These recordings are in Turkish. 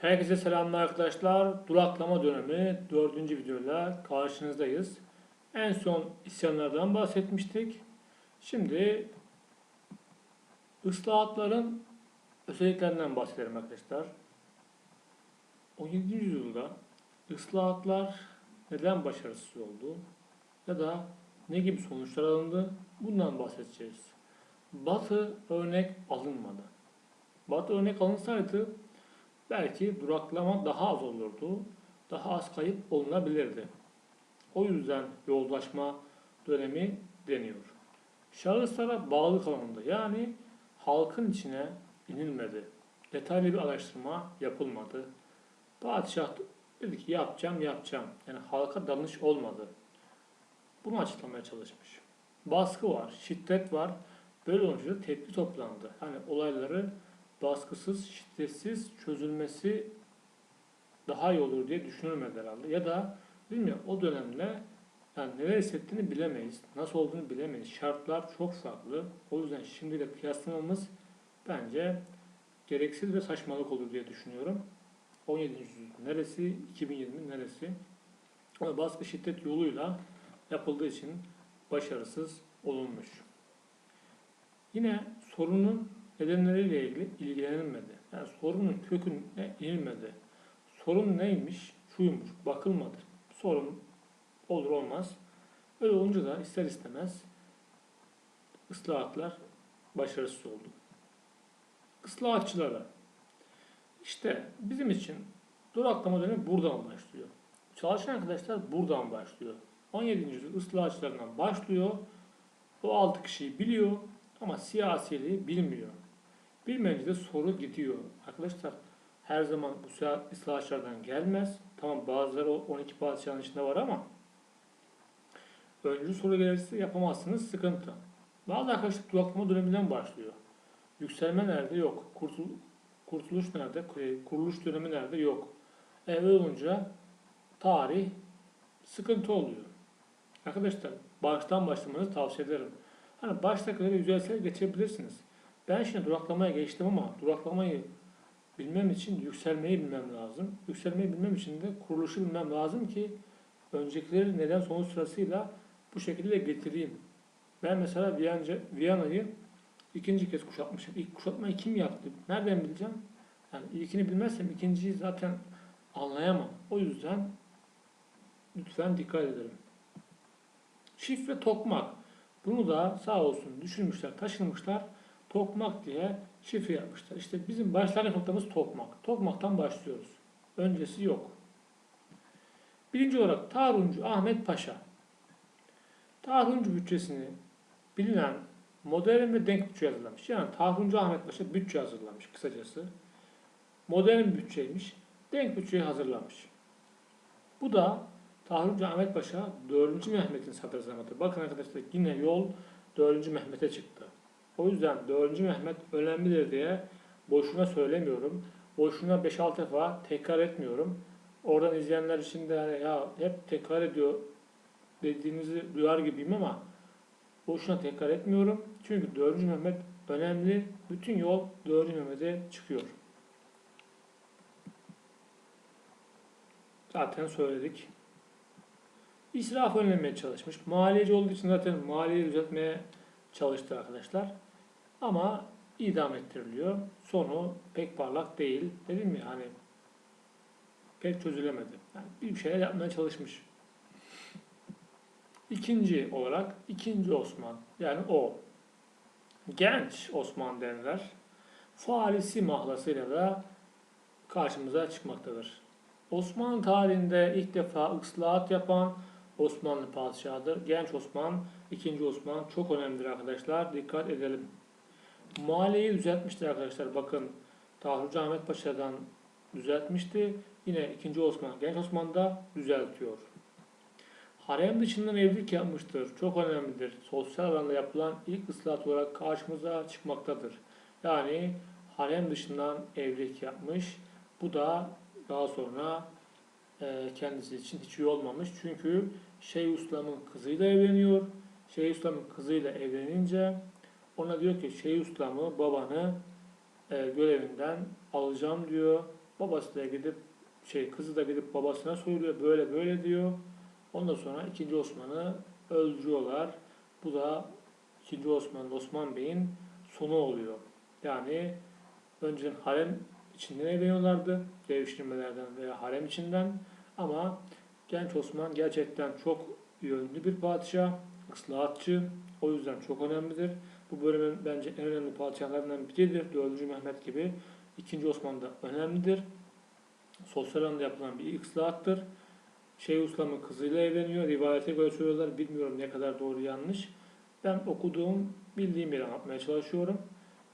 Herkese selamlar arkadaşlar. Duraklama dönemi 4. videoyla karşınızdayız. En son isyanlardan bahsetmiştik. Şimdi ıslahatların özelliklerinden bahsedelim arkadaşlar. 17. yüzyılda ıslahatlar neden başarısız oldu ya da ne gibi sonuçlar alındı bundan bahsedeceğiz. Batı örnek alınmadı. Batı örnek alınsaydı belki duraklama daha az olurdu, daha az kayıp olunabilirdi. O yüzden yoldaşma dönemi deniyor. Şahıslara bağlı kalındı. Yani halkın içine inilmedi. Detaylı bir araştırma yapılmadı. Padişah dedi ki yapacağım yapacağım. Yani halka danış olmadı. Bunu açıklamaya çalışmış. Baskı var, şiddet var. Böyle olunca tepki toplandı. Hani olayları baskısız, şiddetsiz çözülmesi daha iyi olur diye düşünülmedi herhalde. Ya da bilmiyorum o dönemde yani neler hissettiğini bilemeyiz. Nasıl olduğunu bilemeyiz. Şartlar çok farklı. O yüzden şimdiyle kıyaslamamız bence gereksiz ve saçmalık olur diye düşünüyorum. 17. yüzyıl neresi, 2020 neresi? Ama baskı şiddet yoluyla yapıldığı için başarısız olunmuş. Yine sorunun nedenleriyle ilgili ilgilenilmedi. Yani sorunun köküne inilmedi. Sorun neymiş? Şuymuş. Bakılmadı. Sorun olur olmaz. Öyle olunca da ister istemez ıslahatlar başarısız oldu. Islahatçılara işte bizim için duraklama dönemi buradan başlıyor. Çalışan arkadaşlar buradan başlıyor. 17. yüzyıl ıslahatçılarından başlıyor. O 6 kişiyi biliyor ama siyasiliği bilmiyor. Bilmeyince de soru gidiyor. Arkadaşlar her zaman bu ıslahatçılardan gelmez. Tamam bazıları o 12 padişahın içinde var ama öncü soru gelirse yapamazsınız sıkıntı. Bazı arkadaşlar duraklama döneminden başlıyor. Yükselme nerede? Yok. Kurtul kurtuluş nerede? Kuruluş dönemi nerede? Yok. E öyle olunca tarih sıkıntı oluyor. Arkadaşlar baştan başlamanızı tavsiye ederim. Hani başta kadar yüzeysel geçebilirsiniz. Ben şimdi duraklamaya geçtim ama duraklamayı bilmem için yükselmeyi bilmem lazım. Yükselmeyi bilmem için de kuruluşu bilmem lazım ki öncekileri neden sonuç sırasıyla bu şekilde getireyim. Ben mesela Viyana'yı ikinci kez kuşatmışım. İlk kuşatmayı kim yaptı? Nereden bileceğim? Yani ilkini bilmezsem ikinciyi zaten anlayamam. O yüzden lütfen dikkat edelim. Şifre tokmak. Bunu da sağ olsun düşünmüşler, taşınmışlar. Tokmak diye şifre yapmışlar. İşte bizim başlangıç noktamız Tokmak. Tokmak'tan başlıyoruz. Öncesi yok. Birinci olarak Taruncu Ahmet Paşa. Taruncu bütçesini bilinen modern ve denk bütçe hazırlamış. Yani Taruncu Ahmet Paşa bütçe hazırlamış kısacası. Modern bütçeymiş. Denk bütçeyi hazırlamış. Bu da Taruncu Ahmet Paşa 4. Mehmet'in sadrazamıdır. Bakın arkadaşlar yine yol 4. Mehmet'e çıktı. O yüzden 4. Mehmet önemlidir diye boşuna söylemiyorum. Boşuna 5-6 defa tekrar etmiyorum. Oradan izleyenler için de yani ya hep tekrar ediyor dediğinizi duyar gibiyim ama boşuna tekrar etmiyorum. Çünkü 4. Mehmet önemli. Bütün yol 4. Mehmet'e çıkıyor. Zaten söyledik. İsraf önlemeye çalışmış. Maliyeci olduğu için zaten maliyeyi düzeltmeye çalıştı arkadaşlar. Ama idam ettiriliyor. Sonu pek parlak değil. Dedim ya hani pek çözülemedi. Yani bir şeyler yapmaya çalışmış. İkinci olarak ikinci Osman yani o genç Osman deniler Farisi mahlasıyla da karşımıza çıkmaktadır. Osmanlı tarihinde ilk defa ıslahat yapan Osmanlı padişahıdır. Genç Osman, ikinci Osman çok önemlidir arkadaşlar. Dikkat edelim. Maliyeyi düzeltmiştir arkadaşlar. Bakın Tahrucu Ahmet Paşa'dan düzeltmişti. Yine 2. Osman, Genç Osman da düzeltiyor. Harem dışından evlilik yapmıştır. Çok önemlidir. Sosyal alanda yapılan ilk ıslahat olarak karşımıza çıkmaktadır. Yani harem dışından evlilik yapmış. Bu da daha sonra e, kendisi için hiç iyi olmamış. Çünkü Şeyhülislam'ın kızıyla evleniyor. Şeyhülislam'ın kızıyla evlenince ona diyor ki Şeyhülislam'ı babanı e, görevinden alacağım diyor. Babası da gidip şey kızı da gidip babasına söylüyor böyle böyle diyor. Ondan sonra 2. Osman'ı öldürüyorlar. Bu da 2. Osman Osman Bey'in sonu oluyor. Yani önceden harem içinden evleniyorlardı. Devşirmelerden veya harem içinden. Ama genç Osman gerçekten çok yönlü bir padişah. ıslahatçı. O yüzden çok önemlidir. Bu bölümün bence en önemli padişahlarından biridir. 4. Mehmet gibi. 2. Osman da önemlidir. Sosyal alanda yapılan bir ıslahattır. Şeyh Uslam'ın kızıyla evleniyor. Rivayete göre söylüyorlar. Bilmiyorum ne kadar doğru yanlış. Ben okuduğum, bildiğim yeri anlatmaya çalışıyorum.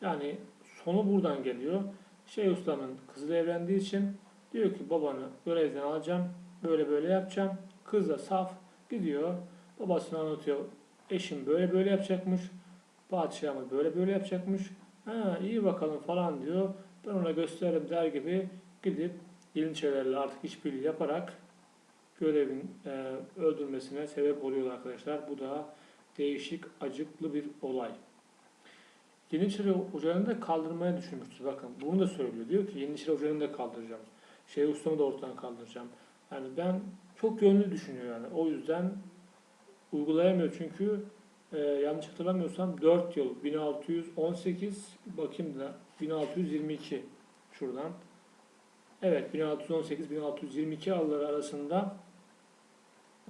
Yani sonu buradan geliyor. Şeyh Ustam'ın kızıyla evlendiği için diyor ki babanı görevden alacağım. Böyle böyle yapacağım. Kız da saf gidiyor. Babasına anlatıyor. Eşim böyle böyle yapacakmış. Padişahımız böyle böyle yapacakmış. Ha iyi bakalım falan diyor. Ben ona gösteririm der gibi gidip Yeniçerilerle artık işbirliği yaparak görevin e, öldürmesine sebep oluyor arkadaşlar. Bu da değişik, acıklı bir olay. Yeniçeri ocağını da kaldırmaya düşünmüştür. Bakın bunu da söylüyor. Diyor ki Yeniçeri ocağını da kaldıracağım. Şeyh Ustam'ı da ortadan kaldıracağım. Yani ben çok yönlü düşünüyor yani. O yüzden uygulayamıyor çünkü e, yanlış hatırlamıyorsam 4 yıl 1618 bakayım da 1622 şuradan. Evet 1618-1622 yılları arasında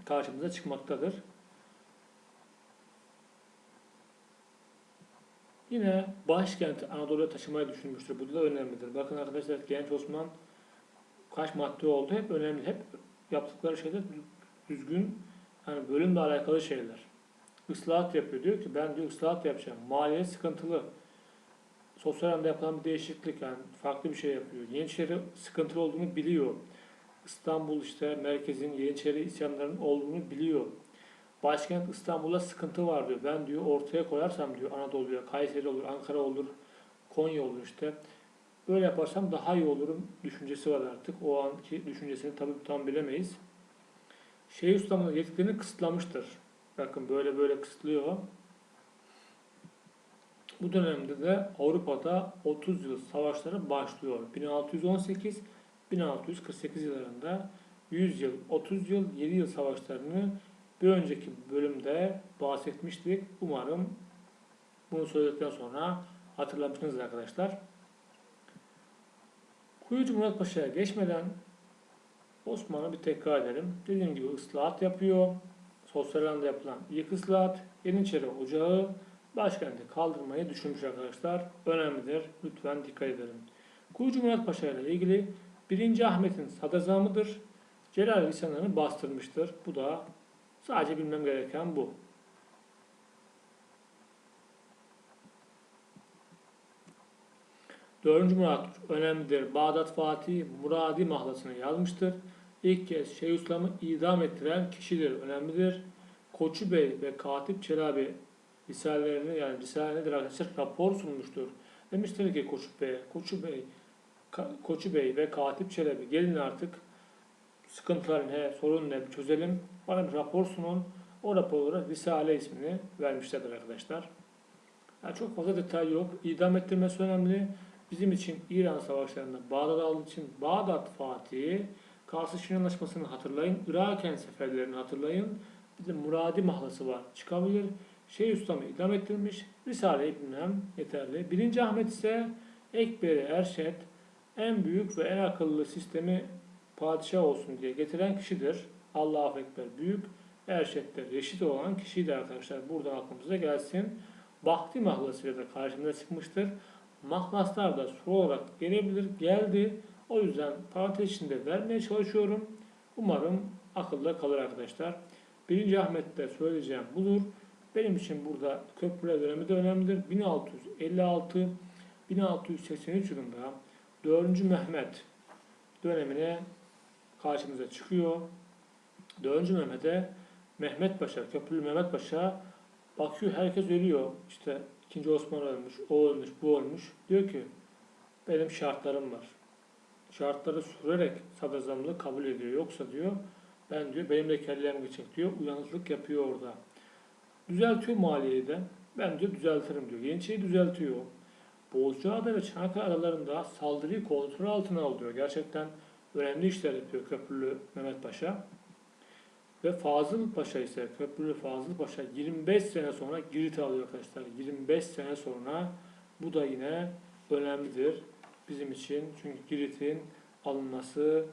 karşımıza çıkmaktadır. Yine başkenti Anadolu'ya taşımayı düşünmüştür. Bu da önemlidir. Bakın arkadaşlar Genç Osman kaç madde oldu hep önemli. Hep yaptıkları şeyler düzgün yani bölümle alakalı şeyler. Islahat yapıyor. Diyor ki ben diyor ıslahat yapacağım. Maliye sıkıntılı. Sosyal anda yapılan bir değişiklik yani farklı bir şey yapıyor. Yeniçeri sıkıntılı olduğunu biliyor. İstanbul işte merkezin Yeniçeri isyanlarının olduğunu biliyor. Başkent İstanbul'da sıkıntı var diyor. Ben diyor ortaya koyarsam diyor Anadolu'ya, Kayseri olur, Ankara olur, Konya olur işte. Böyle yaparsam daha iyi olurum düşüncesi var artık. O anki düşüncesini tabii tam bilemeyiz. Şeyh Usta'nın yetkilerini kısıtlamıştır. Bakın böyle böyle kısıtlıyor. Bu dönemde de Avrupa'da 30 yıl savaşları başlıyor. 1618-1648 yıllarında 100 yıl, 30 yıl, 7 yıl savaşlarını bir önceki bölümde bahsetmiştik. Umarım bunu söyledikten sonra hatırlamışsınız arkadaşlar. Kuyucu Murat Paşa'ya geçmeden Osman'ı bir tekrar edelim. Dediğim gibi ıslahat yapıyor. Sosyal alanda yapılan ilk ıslahat, Yeniçeri Ocağı, başkenti kaldırmayı düşünmüş arkadaşlar. Önemlidir. Lütfen dikkat edelim. Kuyucu Murat Paşa ile ilgili 1. Ahmet'in sadazamıdır. Celal lisanlarını bastırmıştır. Bu da sadece bilmem gereken bu. Dördüncü Murat önemlidir. Bağdat Fatih Muradi mahlasını yazmıştır. İlk kez Şeyhülislam'ı idam ettiren kişidir. Önemlidir. Koçu Bey ve Katip Çelabi Risalelerini yani Risale nedir arkadaşlar rapor sunmuştur. Demiştir ki Koçu Bey, Koçu Bey, Koçu Bey ve Katip Çelebi gelin artık sıkıntıların he, sorun ne çözelim. Bana bir rapor sunun. O rapor olarak Risale ismini vermişlerdir arkadaşlar. Yani çok fazla detay yok. İdam ettirmesi önemli. Bizim için İran savaşlarında Bağdat aldığı için Bağdat Fatih'i Şirin Anlaşması'nı hatırlayın. Iraken seferlerini hatırlayın. Bir de Muradi mahlası var. Çıkabilir. Şeyh Ustam'ı idam ettirmiş. Risale-i bilmem yeterli. Birinci Ahmet ise Ekberi Erşet en büyük ve en akıllı sistemi padişah olsun diye getiren kişidir. Allahu Ekber büyük. Erşet de reşit olan kişiydi arkadaşlar. Buradan aklımıza gelsin. Bahti mahlasıyla da karşımıza çıkmıştır. Mahlaslar da soru olarak gelebilir. Geldi. O yüzden parantez içinde vermeye çalışıyorum. Umarım akılda kalır arkadaşlar. Birinci Ahmet'te söyleyeceğim budur. Benim için burada köprüler dönemi de önemlidir. 1656 1683 yılında 4. Mehmet dönemine karşımıza çıkıyor. 4. Mehmet'e Mehmet Paşa, Köprülü Mehmet Paşa bakıyor herkes ölüyor. İşte 2. Osman ölmüş, o ölmüş, bu ölmüş. Diyor ki benim şartlarım var. Şartları sürerek sadrazamlığı kabul ediyor. Yoksa diyor ben diyor benim de kellem geçecek diyor. Uyanıklık yapıyor orada. Düzeltiyor maliyeyi de. Ben diyor düzeltirim diyor. Yeniçeri'yi düzeltiyor. Bozcaada ve Çanakkale adalarında saldırıyı kontrol altına alıyor. Gerçekten önemli işler yapıyor Köprülü Mehmet Paşa. Ve Fazıl Paşa ise Köprülü Fazıl Paşa 25 sene sonra Girit'i alıyor arkadaşlar. 25 sene sonra bu da yine önemlidir bizim için. Çünkü Girit'in alınması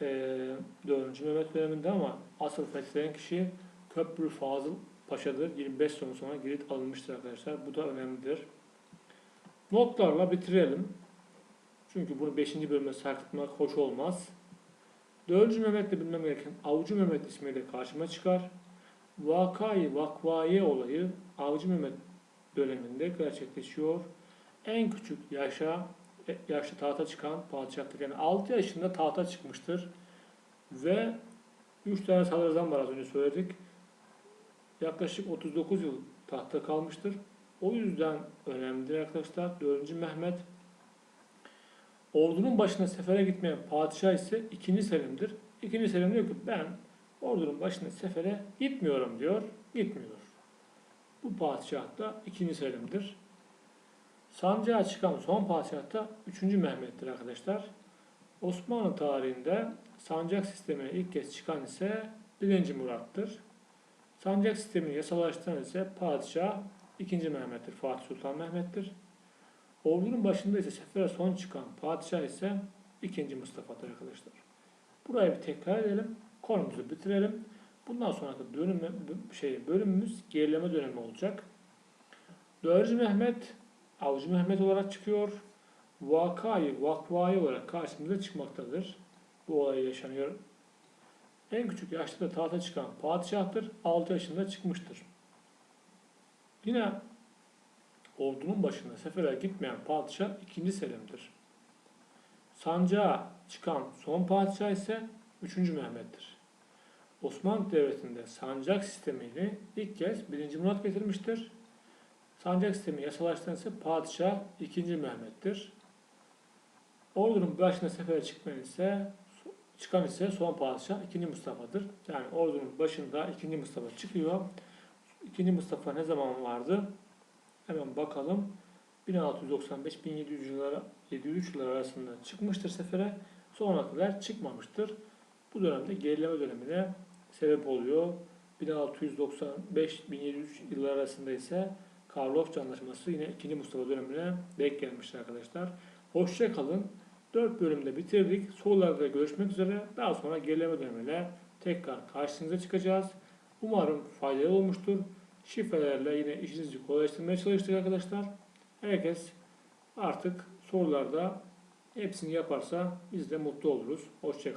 eee 4. Mehmet döneminde ama asıl fetheden kişi Köprülü Fazıl Paşa'dır. 25 sene sonra Girit alınmıştır arkadaşlar. Bu da önemlidir. Notlarla bitirelim. Çünkü bunu 5. bölüme sarkıtmak hoş olmaz. 4. Mehmet'le bilmem gereken Avcı Mehmet ismiyle karşıma çıkar. Vakayı vakvaye olayı Avcı Mehmet döneminde gerçekleşiyor. En küçük yaşa e, yaşta tahta çıkan padişahtır. Yani 6 yaşında tahta çıkmıştır. Ve 3 tane sadrazam var az önce söyledik. Yaklaşık 39 yıl tahta kalmıştır. O yüzden önemlidir arkadaşlar. 4. Mehmet ordunun başına sefere gitmeyen padişah ise 2. Selim'dir. 2. Selim diyor ki ben ordunun başına sefere gitmiyorum diyor. Gitmiyor. Bu padişah da 2. Selim'dir. Sancağa çıkan son padişah da 3. Mehmet'tir arkadaşlar. Osmanlı tarihinde sancak sistemine ilk kez çıkan ise 1. Murat'tır. Sancak sistemini yasalaştıran ise padişah 2. Mehmet'tir. Fatih Sultan Mehmet'tir. Ordunun başında ise sefere son çıkan padişah ise 2. Mustafa'dır arkadaşlar. Burayı bir tekrar edelim. Konumuzu bitirelim. Bundan sonraki dönüm, şey, bölümümüz gerileme dönemi olacak. 4. Mehmet Avcı Mehmet olarak çıkıyor. Vakayı, vakvayı olarak karşımıza çıkmaktadır. Bu olay yaşanıyor. En küçük yaşta da tahta çıkan padişahtır. 6 yaşında çıkmıştır. Yine ordunun başına sefere gitmeyen padişah 2. Selim'dir. Sancağa çıkan son padişah ise 3. Mehmet'tir. Osmanlı Devleti'nde sancak sistemini ilk kez 1. Murat getirmiştir. Sancak sistemi yasalaştıran ise padişah 2. Mehmet'tir. Ordunun başına sefere çıkmayan ise çıkan ise son padişah 2. Mustafa'dır. Yani ordunun başında 2. Mustafa çıkıyor. 2. Mustafa ne zaman vardı? Hemen bakalım. 1695-1700 yıllara 703 yıllar arasında çıkmıştır sefere. Sonrakiler çıkmamıştır. Bu dönemde gerileme dönemine sebep oluyor. 1695-1703 yıllar arasında ise Karlofça Anlaşması yine 2. Mustafa dönemine denk gelmiştir arkadaşlar. Hoşça kalın. 4 bölümde bitirdik. Sorularda görüşmek üzere. Daha sonra gerileme dönemiyle tekrar karşınıza çıkacağız. Umarım faydalı olmuştur. Şifrelerle yine işinizi kolaylaştırmaya çalıştık arkadaşlar. Herkes artık sorularda hepsini yaparsa biz de mutlu oluruz. Hoşçakalın.